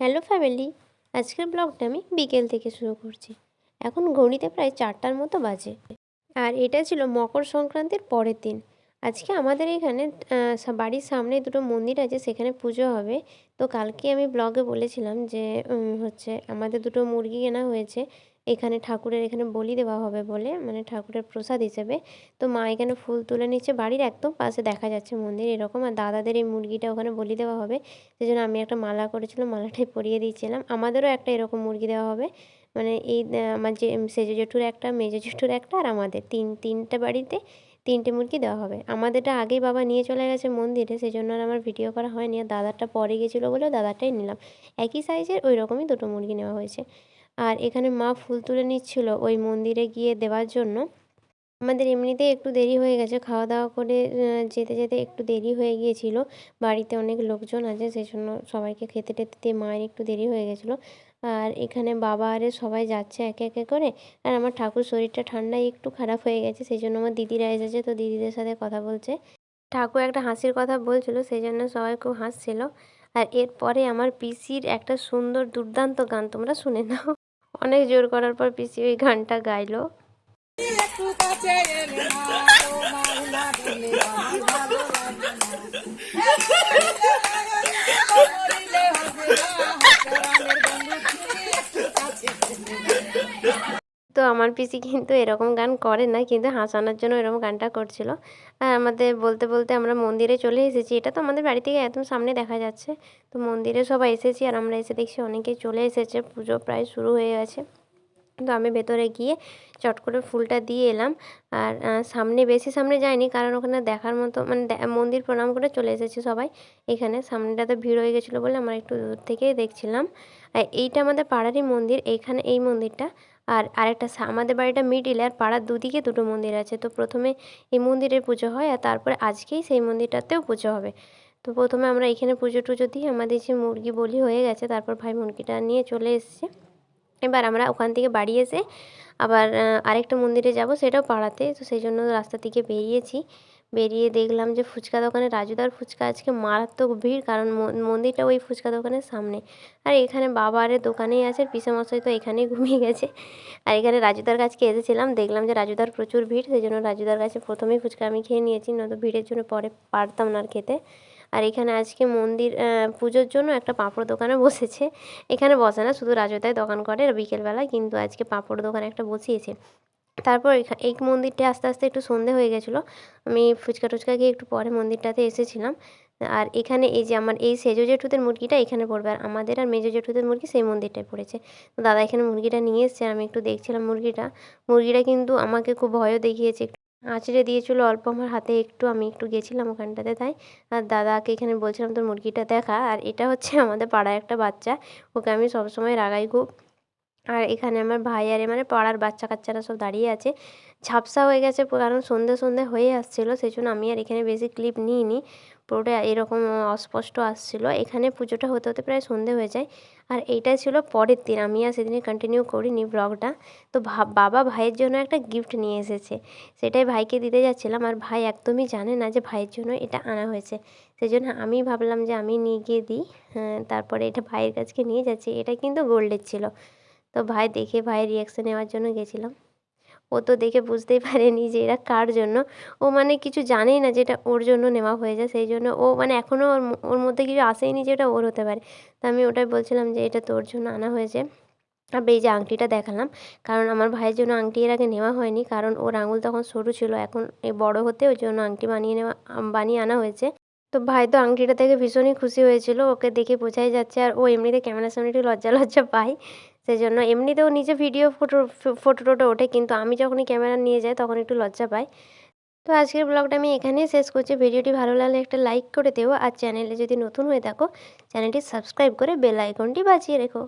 Hello family, আজকের ব্লগটা আমি বিকেল থেকে শুরু করছি। এখন ঘড়িতে প্রায় চারটার মতো বাজে। আর এটা ছিল মকর সংক্রান্তির পরের দিন। আজকে আমাদের এখানে বাড়ির সামনে দুটো মন্দির আছে, সেখানে পুজো হবে। তো কালকে আমি ব্লগে বলেছিলাম যে হচ্ছে আমাদের দুটো মুরগি কেনা হয়েছে। এখানে ঠাকুরের এখানে বলি দেওয়া হবে বলে মানে ঠাকুরের প্রসাদ হিসেবে। তো মা এখানে ফুল তুলে নিচ্ছে। বাড়ির একদম পাশে দেখা যাচ্ছে মন্দির এরকম। আর দাদাদের এই মুরগিটা ওখানে বলি দেওয়া হবে। সেই জন্য আমি একটা মালা করেছিলাম মালাটাই পরিয়ে দিয়েছিলাম। আমাদেরও একটা এরকম মুরগি দেওয়া হবে। মানে এই আমার যে সেজো জেঠুর একটা মেজো জেঠুর একটা আর আমাদের তিন, তিনটা বাড়িতে। তিনটে মুরগি দেওয়া হবে। আমাদেরটা আগেই বাবা নিয়ে চলে গেছে মন্দিরে সেই জন্য আর আমার ভিডিও করা হয়নি। আর দাদারটা পরে গেছিল বলে দাদারটাই নিলাম। একই সাইজের ওই রকমই দুটো মুরগি নেওয়া হয়েছে। আর এখানে মা ফুল তুলে নিচ্ছিল ওই মন্দিরে গিয়ে দেওয়ার জন্য। আমাদের এমনিতেই একটু দেরি হয়ে গেছে। খাওয়া দাওয়া করে যেতে যেতে একটু দেরি হয়ে গিয়েছিল। বাড়িতে অনেক লোকজন আছে সেই জন্য সবাইকে খেতে টেতে দিয়ে মায়ের একটু দেরি হয়ে গেছিল। আর এখানে বাবা আরে সবাই যাচ্ছে একে একে করে। আর আমার ঠাকুর শরীরটা ঠান্ডায় একটু খারাপ হয়ে গেছে সেই জন্য আমার দিদিরা এসেছে তো দিদিদের সাথে কথা বলছে। ঠাকুর একটা হাসির কথা বলছিল সেই জন্য সবাই খুব হাসছিল। আর এরপরে আমার পিসির একটা সুন্দর দুর্দান্ত গান, তোমরা শুনে নাও। অনেক জোর করার পর পিসি ওই গানটা গাইলো। তো আমার পিসি কিন্তু এরকম গান করে না, কিন্তু হাসানোর জন্য এরকম গানটা করছিল। আর আমাদের বলতে বলতে আমরা মন্দিরে চলে এসেছি। এটা তো আমাদের বাড়ি থেকে একদম সামনে দেখা যাচ্ছে। তো মন্দিরে সবাই এসেছি আর আমরা এসে দেখছি অনেকেই চলে এসেছে। পুজো প্রায় শুরু হয়ে গেছে। তো আমি ভেতরে গিয়ে চট করে ফুলটা দিয়ে এলাম। আর সামনে বেশি সামনে যাইনি, কারণ ওখানে দেখার মতো মানে মন্দির প্রণাম করে চলে এসেছে সবাই। এখানে সামনেটাতে ভিড় হয়ে গেছিল বলে আমরা একটু দূর থেকেই দেখছিলাম। আর এইটা আমাদের পাড়ারই মন্দির, এইখানে এই মন্দিরটা। আর আরেকটা আমাদের বাড়িটা মিডিলে আর পাড়ার দুদিকে দুটো মন্দির আছে। তো প্রথমে এই মন্দিরের পুজো হয় আর তারপরে আজকেই সেই মন্দিরটাতেও পুজো হবে। তো প্রথমে আমরা এখানে পুজো টুজো দিই। আমাদের যে মুরগি বলি হয়ে গেছে, তারপর ভাই মুরগিটা নিয়ে চলে এসছে। এবার আমরা ওখান থেকে বাড়ি এসে আবার আরেকটা মন্দিরে যাব, সেটাও পাড়াতে। তো সেই জন্য রাস্তা থেকে বেরিয়েছি। বেরিয়ে দেখলাম যে ফুচকা দোকানে রাজুদার ফুচকা আজকে মারাত্মক ভিড়, কারণ মন্দিরটা ওই ফুচকা দোকানের সামনে। আর এখানে বাবারের দোকানেই আছে, পিসেমশাই তো এখানেই ঘুমিয়ে গেছে। আর এখানে রাজুদার কাছকে এসেছিলাম, দেখলাম যে রাজুদার প্রচুর ভিড়, সেই জন্য রাজুদার কাছে প্রথমেই ফুচকা আমি খেয়ে নিয়েছি, নয়তো ভিড়ের জন্য পরে পারতাম না আর খেতে। আর এখানে আজকে মন্দির পুজোর জন্য একটা পাঁপড় দোকানে বসেছে। এখানে বসে না, শুধু রাজুদাই দোকান করে বিকেলবেলায়, কিন্তু আজকে পাঁপড় দোকানে একটা বসিয়েছে। তারপর এই মন্দিরটা আস্তে আস্তে একটু সন্ধে হয়ে গেছিল। আমি ফুচকা টুচকা খেয়ে একটু পরে মন্দিরটাতে এসেছিলাম। আর এখানে এই যে আমার এই সেজো জেঠুদের মুরগিটা এখানে পড়বে। আর আমাদের আর মেজো জেঠুদের মুরগি সেই মন্দিরটায় পড়েছে। তো দাদা এখানে মুরগিটা নিয়ে এসছে, আমি একটু দেখছিলাম মুরগিটা। মুরগিটা কিন্তু আমাকে খুব ভয়ও দেখিয়েছে। একটু আঁচড়ে দিয়েছিল অল্প আমার হাতে একটু, আমি একটু গেছিলাম ওখানটাতে তাই। আর দাদাকে এখানে বলছিলাম, তোর মুরগিটা দেখা। আর এটা হচ্ছে আমাদের পাড়ায় একটা বাচ্চা, ওকে আমি সবসময় রাগাই খুব। আর এখানে আমার ভাই আর মানে পাড়ার বাচ্চা কাচ্চারা সব দাঁড়িয়ে আছে। ঝাপসা হয়ে গেছে কারণ সন্ধে সন্ধে হয়ে আসছিল সেই জন্য আমি আর এখানে বেশি ক্লিপ নিইনি। পুরোটা এরকম অস্পষ্ট আসছিল। এখানে পুজোটা হতে হতে প্রায় সন্ধে হয়ে যায়। আর এইটা ছিল পরের দিন। আমি আর সেদিনে কন্টিনিউ করিনি ব্লগটা তো বাবা ভাইয়ের জন্য একটা গিফট নিয়ে এসেছে। সেটাই ভাইকে দিতে যাচ্ছিলাম। আর ভাই একদমই জানে না যে ভাইয়ের জন্য এটা আনা হয়েছে। সেই জন্য আমি ভাবলাম যে আমি নিয়ে গিয়ে দিই। হ্যাঁ, তারপরে এটা ভাইয়ের কাছকে নিয়ে যাচ্ছি। এটা কিন্তু গোল্ডের ছিল। তো ভাই দেখে ভাইয়ের রিয়াকশন নেওয়ার জন্য গেছিলাম। ও তো দেখে বুঝতেই পারেনি যে এরা কার জন্য। ও মানে কিছু জানেই না যে এটা ওর জন্য নেওয়া হয়ে যায়, সেই জন্য ও মানে এখনও ওর ওর মধ্যে কিছু আসেইনি যে এটা ওর হতে পারে। তো আমি ওটাই বলছিলাম যে এটা তোর জন্য আনা হয়েছে। আর এই যে আংটিটা দেখালাম, কারণ আমার ভাইয়ের জন্য আংটি এর আগে নেওয়া হয়নি, কারণ ওর আঙুল তখন সরু ছিল, এখন এই বড় হতে ওর জন্য আংটি বানিয়ে নেওয়া বানিয়ে আনা হয়েছে। তো ভাই তো আংটিটা দেখে ভীষণই খুশি হয়েছিল, ওকে দেখে বোঝাই যাচ্ছে, আর ও এমনিতে ক্যামেরার সামনে একটু লজ্জা লজ্জা পায়। সেই জন্য এমনিতেও নিজে ভিডিও ফটো ফটো টোটো ওঠে, কিন্তু আমি যখনই ক্যামেরা নিয়ে যাই তখন একটু লজ্জা পাই। তো আজকের ব্লগটা আমি এখানেই শেষ করছি। ভিডিওটি ভালো লাগলে একটা লাইক করে দেবো আর চ্যানেলে যদি নতুন হয়ে থাকো চ্যানেলটি সাবস্ক্রাইব করে বেল আইকনটি বাজিয়ে রেখো।